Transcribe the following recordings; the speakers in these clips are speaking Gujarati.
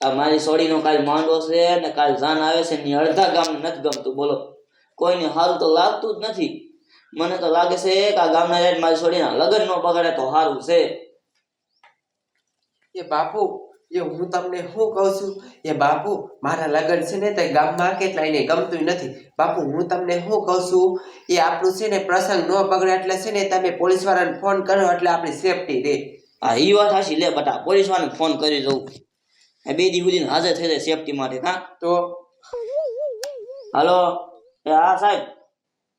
આ મારી સોડીનો કાલ માંડો છે ને કાલ જાન આવે છે ને અડધા ગામને નથી ગમતું બોલો. કોઈને સારું તો લાગતું જ નથી. મને તો લાગે છે કે આ ગામના રેટ મારી સોડીના લગ્ન નો બગાડે તો સારું છે. એ બાપુ એ હું તમને શું કહું છું? એ બાપુ મારા લગ્ન છે ને તે ગામમાં કેટલા એને ગમતું નથી. બાપુ હું તમને શું કહું છું? એ આપણું છે ને પ્રસંગ ન બગડે એટલે છે ને તમે પોલીસ વાળાને ફોન કરો એટલે આપણી સેફટી રહે. આ ઈ વાત હાશી લે બટા પોલીસ વાળાને ફોન કરી દઉં એ બે દી સુધી હાજર થઈ જાય સેફટી માટે હા? તો હાલો એ હા સાહેબ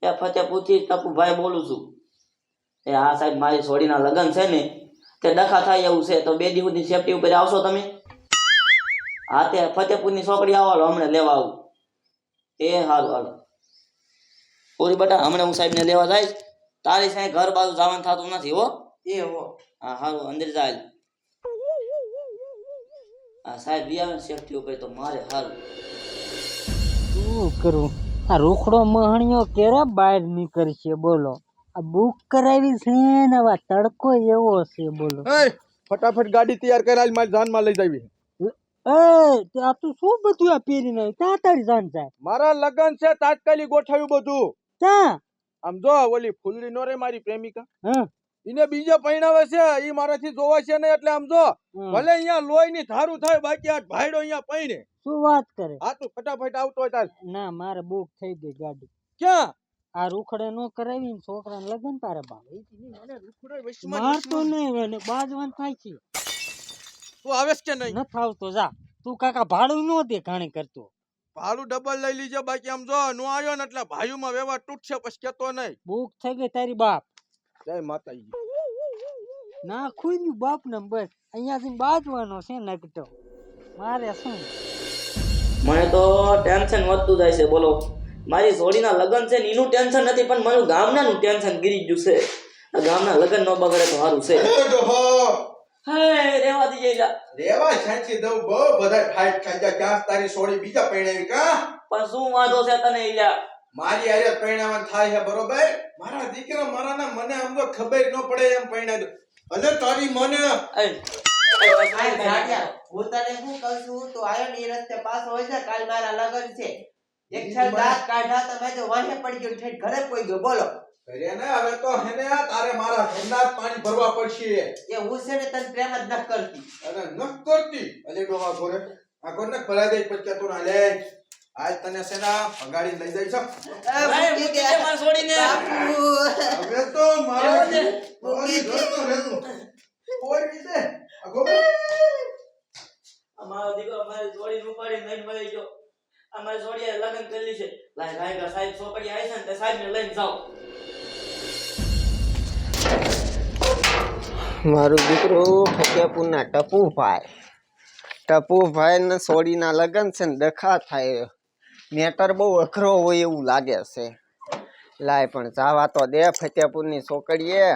એ ફતેપુરથી ટપુભાઈ બોલું છું. એ હા સાહેબ મારી છોડીના લગ્ન છે ને તે ડખા થાય એવું છે તો બે દી સુધી સેફટી ઉપર આવશો તમે? હા તે ફતેપુરની છોકરી આવો હમણાં લેવા આવું. એ હારું હાલો પૂરી બટા હમણાં હું સાહેબને લેવા જાય તારી સાહેબ ઘર બાજુ જવાનું થતું નથી હો? એ હો. હા હારું અંદર જાય સાહેબ બી આવે સેફટી ઉપર તો મારે હારું શું કરું? આ રોકડો મહણિયો કેરા બહાર નીકળશે બોલો. આ બુક કરાવી છે ને હવે આ તડકો એવો છે બોલો. એ ફટાફટ ગાડી તૈયાર કરાવી મારી જાનમાં લઈ જાવી. એ તે આ તું શું બધું આ પીરી આવી ત્યાં તારી જાન જાય મારા લગન છે તાત્કાલિક ગોઠવ્યું બધું. ક્યાં? આમ જો ઓલી ફૂલડી નો રે મારી પ્રેમિકા. હા એને બીજે પૈણાવે છે એ મારાથી જોવા છે ને એટલે આમ જો ભલે અહીંયા લોહી ની ધારું થાય બાકી આ ભાઈડો અહીંયા પૈણે શું વાત કરે? આ તું ફટાફટ આવતો હોય તાર. ના મારે બુક થઈ ગઈ ગાડી. ક્યાં? આ રૂખડે નો કરાવી ને છોકરાને લગન તારે બા મને રૂખડે વૈષ્ણવ મારતો નહીં બાજવાન થાય છે. તું આવે કે નહીં? ન આવતો જા. તું કાકા ભાડું નો દે ઘાણી કરતો. ભાડું ડબલ લઈ લીજે બાકી આમ જો નો આવ્યો ને એટલે ભાઈઓમાં વ્યવહાર તૂટશે પછી કેતો નહીં. બુક થઈ ગઈ તારી બાપ. જય માતાજી. ના ખુલ્યું બાપ ને બસ. અહીંયાથી બાજવાનો છે નગટો મારે શું? મને તો ટેન્શન વધતું જાય છે બોલો. મારી જોડીના લગ્ન છે ને એનું ટેન્શન નથી પણ મારું ગામનાનું ટેન્શન ગીરી ગયું છે. આ ગામના લગ્ન ન બગડે તો સારું છે. હે. રેવા દીજે જા. રેવા છાંચી દઉં બહુ બધા ફાઇટ ખાઈ જાય ક્યાં તારી સોળી બીજા પૈણાવી કા પણ શું વાંધો છે તને ઈલા મારી આરે પરિણામ થાય છે બરોબર? મારા દીકરા મારાના મને આમ તો ખબર ન પડે એમ પરિણામ અલે તારી મને હું તને શું કહું છું? તું આવ્યો ને રસ્તે પાછો હોય છે કાલ મારા લગ્ન છે. એક છેલ દાંત કાઢ્યા તો મેં તો વાહે પડી ગયો ઠેઠ ઘરે કોઈ ગયો. બોલો. ઘરે ને હવે તો હેને તારે મારા ઘરના પાણી ભરવા પડશે. એ હું છે ને તને પ્રેમ જ ન કરતી. અરે ન કરતી. અલે ડોહા ઘોરે આ ઘોર ને ભરાઈ દઈ પછી ના લે. આજ તને સેના ભગાડી લઈ. દે. મારી છોડીને. હવે તો મારો કોઈ દે. મારી ઘર તો રહેતું કોઈ રીતે. આ ગોબર મારો દીકરો મારી જોડી ઉપાડી લઈને મળી ગયો. આ જોડીએ લગ્ન કરેલી છે. લાય લાય સાહેબ છોકરી આવી છે ને તે સાહેબને લઈને જાઓ. મારો દીકરો ફતેપુરના ટપુભાઈ. ટપુભાઈ ને સોડીના લગ્ન છે ને દખા થાય. મેટર બહુ અઘરો હોય એવું લાગે છે. લાય પણ જાવા તો દે ફતેપુરની છોકરીએ.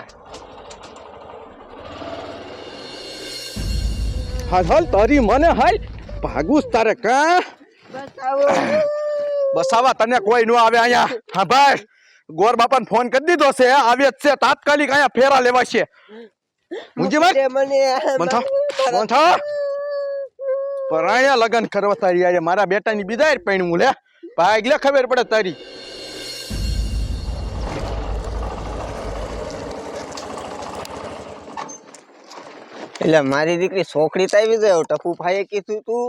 હાલ હાલ તારી મને હાલ. ભાગુસ તારે કા? બસાવા તને કોઈ નો આવે અહીંયા. હા ભાઈ ગોર બાપાને ફોન કરી દીધો છે આવે જ છે. તાત્કાલિક અહીંયા ફેરા લેવા છે મુંજી માર મંથા મંથા પરાયા લગન કરવા તારી આરે મારા બેટાની બીજા પૈણું લે. ભાગ લે ખબર પડે તારી. એટલે મારી દીકરી છોકરી તો આવી જાય. ટપુભાઈએ કીધું તું.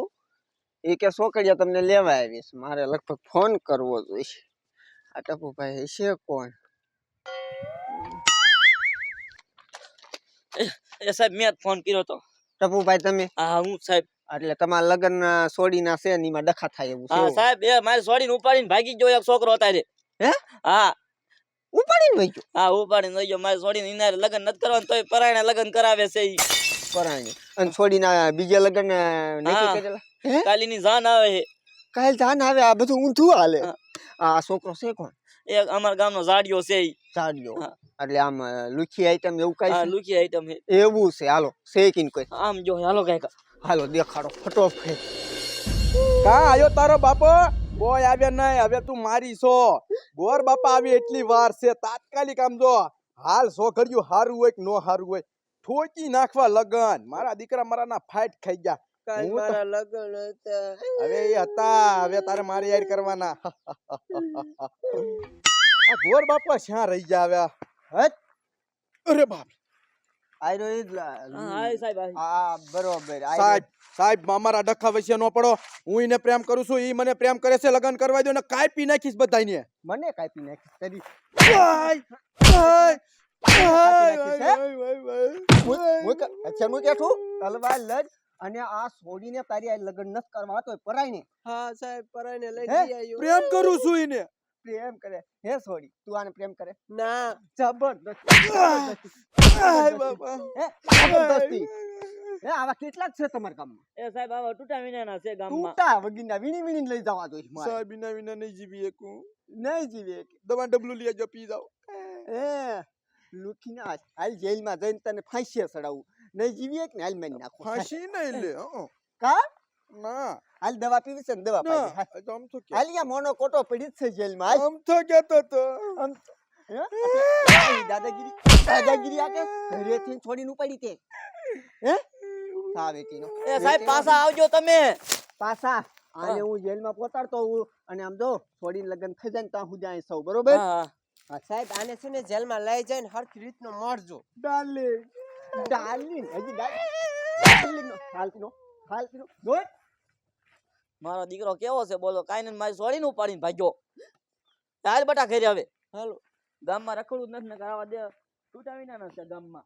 એ કે છોકરીયા તમને લેવા આવીશ. મારે લગભગ ફોન કરવો જોઈશે. આ ટપુભાઈ છે કોણ? એ સાહેબ મેં જ ફોન કર્યો તો ટપુભાઈ તમે? હા હું સાહેબ. એટલે તમારા લગ્ન સોડીના છે ને એમાં ડખા થાય એવું હા સાહેબ એ મારે છોડીને ઉપાડીને ભાગી ગયો એક છોકરો હતા હે? હા. ઉપાડીને વહી ગયો હા ઉપાડીને લઈ ગયો મારે છોડીને ઇનારે લગ્ન નથી કરવાનું તોય પરાણે લગ્ન કરાવે છે ઈ. પરાણે. અને છોડીને બીજા લગ્ન નક્કી કરેલા? કાલીની જાન આવે છે. કાલ જાન આવે આ બધું ઊંધું હાલે. આ છોકરો છે કોણ? એ અમારા ગામનો ઝાડિયો છે ઈ. ઝાડિયો એટલે આમ લુખી આઈટમ એવું કઈ લુખી આઈટમ એવું છે. હાલો શેકીને કોઈ. આમ જો હાલો કંઈક. હાલો દેખાડો ફટોફટ. કા આયો તારો બાપો? કોઈ આવે નહીં હવે તું મારી છો. ગોર બાપા આવી એટલી વાર છે તાત્કાલિક આમ જો. હાલ સો કર્યું હારું હોય કે નો હારું હોય ઠોકી નાખવા લગન. મારા દીકરા મારા ના ફાઇટ ખાઈ ગયા. મારા લગન હતા. હવે એ હતા હવે તારે મારી યાર કરવાના. આ ગોર બાપા શ્યાં રહી ગયા આવ્યા હટ અરે બાપ આયરો ઈ હા સાહેબ હા. બરોબર. સાહેબ સાહેબ મામારા ડખા વચ્ચે નો પડો. હું એને પ્રેમ કરું છું ઈ મને પ્રેમ કરે છે લગન કરવા દો ને કાપી નાખીશ બધાયને. મને કાપી નાખીશ તરી. નાખીશ, હે? અચ્છા મુક એઠું તલવાર લજ અને આ છોડીને તારી આ લગ્ન ન કરવા તો પરાય ને હા સાહેબ પરાઈને લઈ જઈ આવ્યો પ્રેમ કરું છું એને પ્રેમ કરે. હે સોરી તું આને પ્રેમ કરે? ના. જબરદસ્તી હે? આવા કેટલા છે તમારા ગામમાં? એ સાહેબ આવા ટૂટા વિનાના છે ગામમાં. ટૂટા વગીના વીણી વીણી લઈ જવા જોઈએ મારે. સાહેબ વિના વિના નહીં જીવી એકું નહીં જીવી એક. દવા ડબલું લઈ જાવ પી જાવ એ લુખીને આ હાલ જેલમાં જઈને તને ફાંસી ચડાવું. નહીં જીવીએ કે ને હાલ મેં નાખું. ફાંસી નહીં લે હં. કા? ના. હાલ દવા પીવી છે ને દવા પાઈ તો આમ તો કે. હાલ યા મોનો કોટો પડી છે જેલમાં. હાલ. આમ તો કેતો તો. આમ દાદાગીરી દાદાગીરી આ કે ઘરેથી છોડીને ઉપાડી તે. હે? સા તીનો એ સાહેબ પાછા આવજો તમે. પાછા. આને હું. જેલમાં પોતાડતો હું અને આમ જો છોડીને લગન થઈ જાય ને ત્યાં હું જાય સૌ બરોબર? હા હા, સાહેબ આને છે ને જેલમાં લઈ જઈને હરખી રીતનો મારજો. ડાર્લિંગ ડાર્લિંગ હજી ડાર્લિંગ નો હાલતીનો જોઈ મારો દીકરો કેવો છે બોલો, કાંઈ ને મારી સોડીને ઉપાડીને ભાગ્યો. હાલ બટા ઘરે હવે. હાલો. ગામમાં રખડવું જ નથી ને કરાવવા દે તૂટા વિનાના છે ગામમાં.